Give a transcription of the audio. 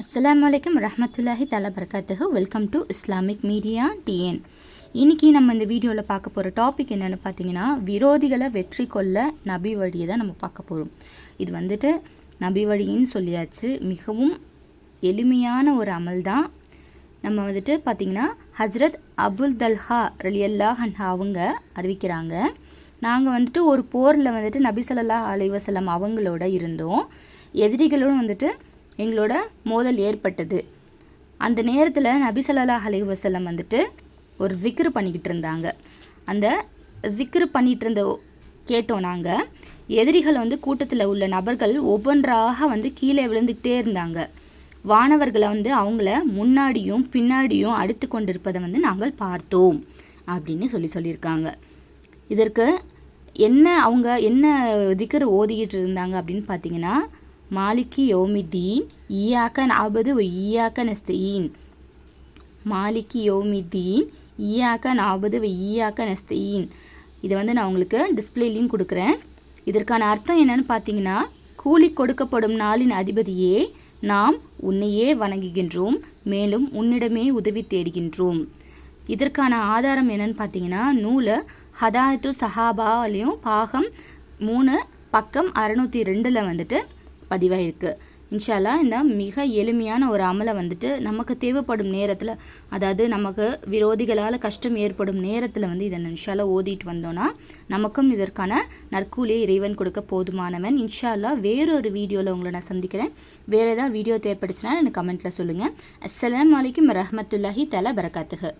அஸ்லாம் வலைக்கம் ரஹமத்துல்லாஹி தலா பரகாத்துஹு welcome to Islamic media TN இன்றைக்கி நம்ம இந்த வீடியோவில் பார்க்க போகிற டாபிக் என்னென்னு பார்த்தீங்கன்னா விரோதிகளை வெற்றி கொள்ள நபி வழியை தான் நம்ம பார்க்க போகிறோம் இது வந்துட்டு நபி வழின்னு சொல்லியாச்சு. மிகவும் எளிமையான ஒரு அமல் தான். நம்ம வந்துட்டு பார்த்திங்கன்னா ஹஜ்ரத் அபுல் தல்ஹா ரலியல்லா ஹன்ஹா அவங்க அறிவிக்கிறாங்க. நாங்கள் வந்துட்டு ஒரு போரில் வந்துட்டு நபி ஸல்லல்லாஹு அலைவசலம் அவங்களோட இருந்தோம். எதிரிகளோடு வந்துட்டு எங்களோட மோதல் ஏற்பட்டது. அந்த நேரத்தில் நபி ஸல்லல்லாஹு அலைஹி வந்துட்டு ஒரு ஜிக்ரு பண்ணிக்கிட்டு இருந்தாங்க. அந்த ஜிக்ரு பண்ணிகிட்டு இருந்த கேட்டோம் நாங்கள் எதிரிகள் வந்து கூட்டத்தில் உள்ள நபர்கள் ஒவ்வொன்றாக வந்து கீழே விழுந்துக்கிட்டே இருந்தாங்க. வானவர்களை வந்து அவங்கள முன்னாடியும் பின்னாடியும் அடுத்து கொண்டிருப்பதை வந்து நாங்கள் பார்த்தோம் அப்படின்னு சொல்லி சொல்லியிருக்காங்க. இதற்கு என்ன அவங்க என்ன திக்கர் ஓதிக்கிட்டு இருந்தாங்க அப்படின்னு பார்த்தீங்கன்னா மாலிக்கி யோமித்தீன் ஈயாக்க நாபது ஈயாக்க நஸ்தீன் மாலிக்கி யோமித்தீன் ஈயாக்க நாபது ஈயாக்க நஸ்தீன் இதை வந்து நான் உங்களுக்கு டிஸ்பிளேலையும் கொடுக்குறேன். இதற்கான அர்த்தம் என்னன்னு பார்த்தீங்கன்னா கூலி கொடுக்கப்படும் நாளின் அதிபதியே நாம் உன்னையே வணங்குகின்றோம் மேலும் உன்னிடமே உதவி தேடுகின்றோம். இதற்கான ஆதாரம் என்னன்னு பார்த்தீங்கன்னா நூலை ஹதாயத்து சஹாபாலையும் பாகம் மூணு பக்கம் அறநூற்றி ரெண்டில் வந்துட்டு பதிவாயிருக்கு. இன்ஷால்லா இந்த மிக எளிமையான ஒரு அமலை வந்துட்டு நமக்கு தேவைப்படும் நேரத்தில் அதாவது நமக்கு விரோதிகளால் கஷ்டம் ஏற்படும் நேரத்தில் வந்து இதை இன்ஷால்லா ஓதிட்டு வந்தோன்னா நமக்கும் இதற்கான நற்கூலியை இறைவன் கொடுக்க போதுமானவன். இன்ஷால்லா வேறொரு வீடியோவில் உங்களை நான் சந்திக்கிறேன். வேறு ஏதாவது வீடியோ தேவைப்படுச்சுன்னா எனக்கு கமெண்ட்டில் சொல்லுங்கள் அஸ்லாம் வலைக்கம் ரஹமத்துல்லாஹி தலா பரகாத்துகு